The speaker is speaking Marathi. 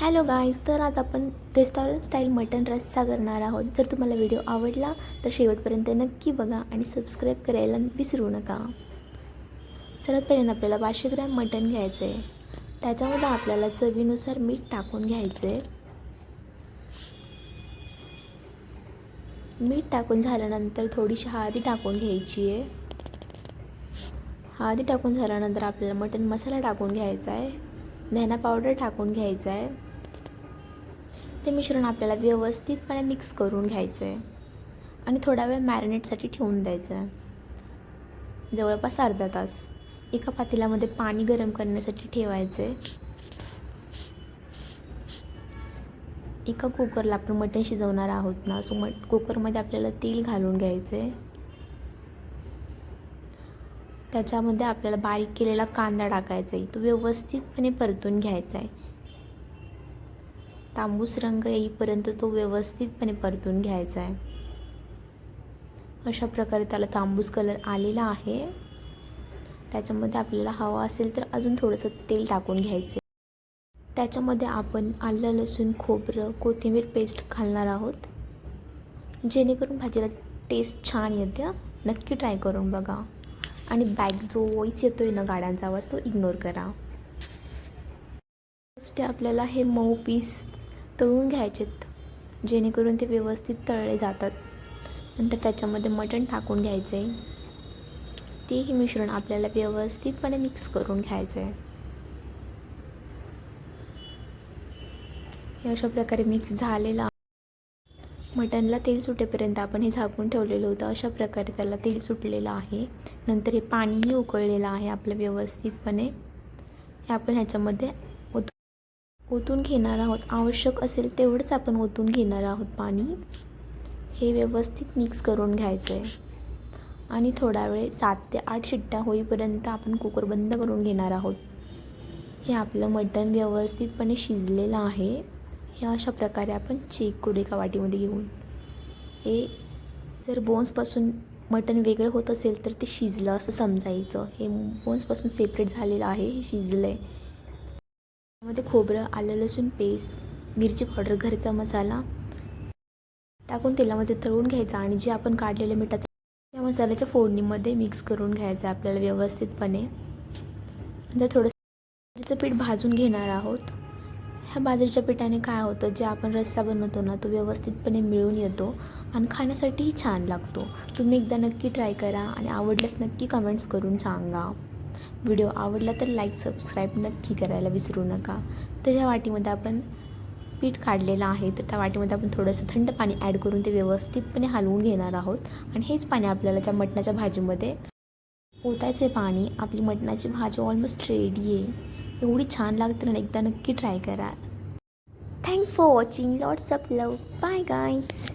हॅलो गाईज तर आज आपण रेस्टॉरंट स्टाईल मटन रस्सा करणार आहोत. जर तुम्हाला व्हिडिओ आवडला तर शेवटपर्यंत नक्की बघा आणि सबस्क्राईब करायला विसरू नका. सर्वात पहिल्यांदा आपल्याला पाचशे ग्रॅम मटण घ्यायचं आहे त्याच्यामध्ये आपल्याला चवीनुसार मीठ टाकून घ्यायचं आहे मीठ टाकून झाल्यानंतर थोडीशी हळदी टाकून घ्यायची आहे. हळदी टाकून झाल्यानंतर आपल्याला मटन मसाला टाकून घ्यायचा आहे धना पावडर टाकून घ्यायचा आहे ते मिश्रण आपल्याला व्यवस्थितपणे मिक्स करून घ्यायचं आहे आणि थोडा वेळ मॅरिनेटसाठी ठेवून द्यायचं आहे जवळपास अर्धा तास. एका पातेल्यामध्ये पाणी गरम करण्यासाठी ठेवायचं आहे एका कुकरला आपण मटण शिजवणार आहोत ना सो मट कुकरमध्ये आपल्याला तेल घालून घ्यायचं आहे त्याच्यामध्ये आपल्याला बारीक केलेला कांदा टाकायचा आहे तो व्यवस्थितपणे परतून घ्यायचा आहे तांबूस रंग येईपर्यंत तो व्यवस्थितपणे परतून घ्यायचा आहे. अशा प्रकारे त्याला तांबूस कलर आलेला आहे. त्याच्यामध्ये आपल्याला हवा असेल तर अजून थोडंसं तेल टाकून घ्यायचं त्याच्यामध्ये आपण आलं लसूण खोबरं कोथिंबीर पेस्ट घालणार आहोत. जेणेकरून भाजीला टेस्ट छान येते. नक्की ट्राय करून बघा. आणि बॅग जो वॉईस येतो आहे ना गाड्यांचा आवाज तो इग्नोर करा. फर्स्ट आपल्याला हे मऊ पीस तळून घ्यायचेत जेणेकरून ते व्यवस्थित तळले जातात. नंतर त्याच्यामध्ये मटण टाकून घ्यायचं. आहे तेही मिश्रण आपल्याला व्यवस्थितपणे मिक्स करून घ्यायचं आहे हे अशा प्रकारे मिक्स झालेलं मटनला तेल सुटेपर्यंत आपण हे झाकून ठेवलेलं होतं. अशा प्रकारे त्याला तेल सुटलेलं आहे. नंतर हे पाणीही उकळलेलं आहे आपलं व्यवस्थितपणे. हे आपण ह्याच्यामध्ये ओतून घेणार आहोत. आवश्यक असेल तेवढंच आपण ओतून घेणार आहोत पाणी. हे व्यवस्थित मिक्स करून घ्यायचं आहे आणि थोडा वेळ सात ते आठ शिट्ट्या होईपर्यंत आपण कुकर बंद करून घेणार आहोत. हे आपलं मटण व्यवस्थितपणे शिजलेलं आहे. हे अशा प्रकारे आपण चेक करू एका वाटीमध्ये घेऊन. हे जर बोन्सपासून मटण वेगळं होत असेल तर ते शिजलं असं समजायचं. हे बोन्सपासून सेपरेट झालेलं आहे. हे शिजलं आहे त्यामध्ये खोबरं आलं लसूण पेस्ट मिरची पावडर घरचा मसाला टाकून तेलामध्ये तळून घ्यायचा आणि जे आपण काढलेलं मिठाचं त्या मसाल्याच्या फोडणीमध्ये मिक्स करून घ्यायचं आपल्याला व्यवस्थितपणे. नंतर थोडंसं पीठ भाजून घेणार आहोत. ह्या बाजरीच्या पिठाने काय होतं जे आपण रस्सा बनवतो ना तो व्यवस्थितपणे मिळून येतो आणि खाण्यासाठीही छान लागतो. तुम्ही एकदा नक्की ट्राय करा आणि आवडल्यास नक्की कमेंट्स करून सांगा. व्हिडिओ आवडला तर लाईक सबस्क्राईब नक्की करायला विसरू नका. तर ह्या वाटीमध्ये आपण पीठ काढलेलं आहे. तर त्या वाटीमध्ये आपण थोडंसं थंड पाणी ॲड करून ते व्यवस्थितपणे हलवून घेणार आहोत. आणि हेच पाणी आपल्याला त्या मटणाच्या भाजीमध्ये ओतायचे पाणी. आपली मटणाची भाजी ऑलमोस्ट रेडी आहे. एवढी छान लागते ना एकदा नक्की ट्राय करा. Thanks for watching lots of love bye guys